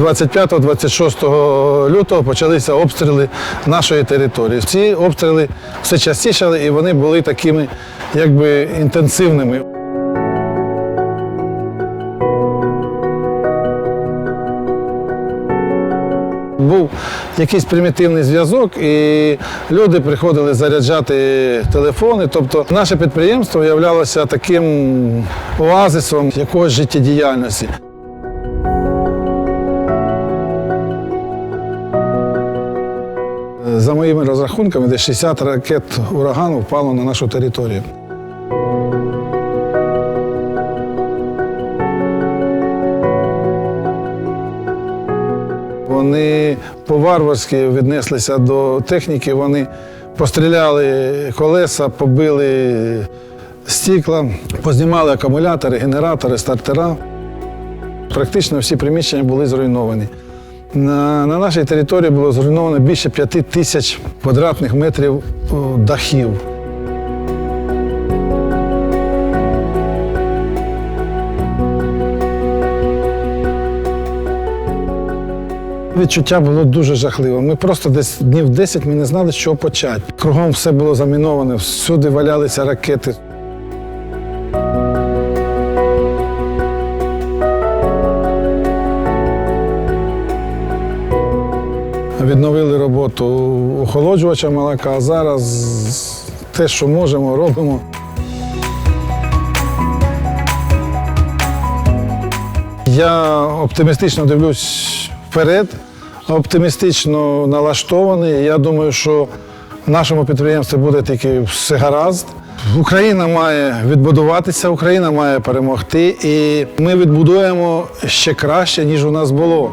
25-26 лютого почалися обстріли нашої території. Ці обстріли все частішали і вони були такими якби інтенсивними. Був якийсь примітивний зв'язок, і люди приходили заряджати телефони. Тобто наше підприємство являлося таким оазисом якогось життєдіяльності. За моїми розрахунками, десь 60 ракет урагану впало на нашу територію. Вони по-варварськи віднеслися до техніки, вони постріляли колеса, побили стікла, познімали акумулятори, генератори, стартера. Практично всі приміщення були зруйновані. На, на нашій території було зруйновано більше п'яти тисяч квадратних метрів дахів. Відчуття було дуже жахливе. Ми просто десь днів 10 ми не знали, чого почати. Кругом все було заміноване, всюди валялися ракети. Відновили роботу охолоджувача молока, а зараз те, що можемо, робимо. Я оптимістично дивлюсь вперед, оптимістично налаштований. Я думаю, що в нашому підприємстві буде тільки все гаразд. Україна має відбудуватися, Україна має перемогти, і ми відбудуємо ще краще, ніж у нас було.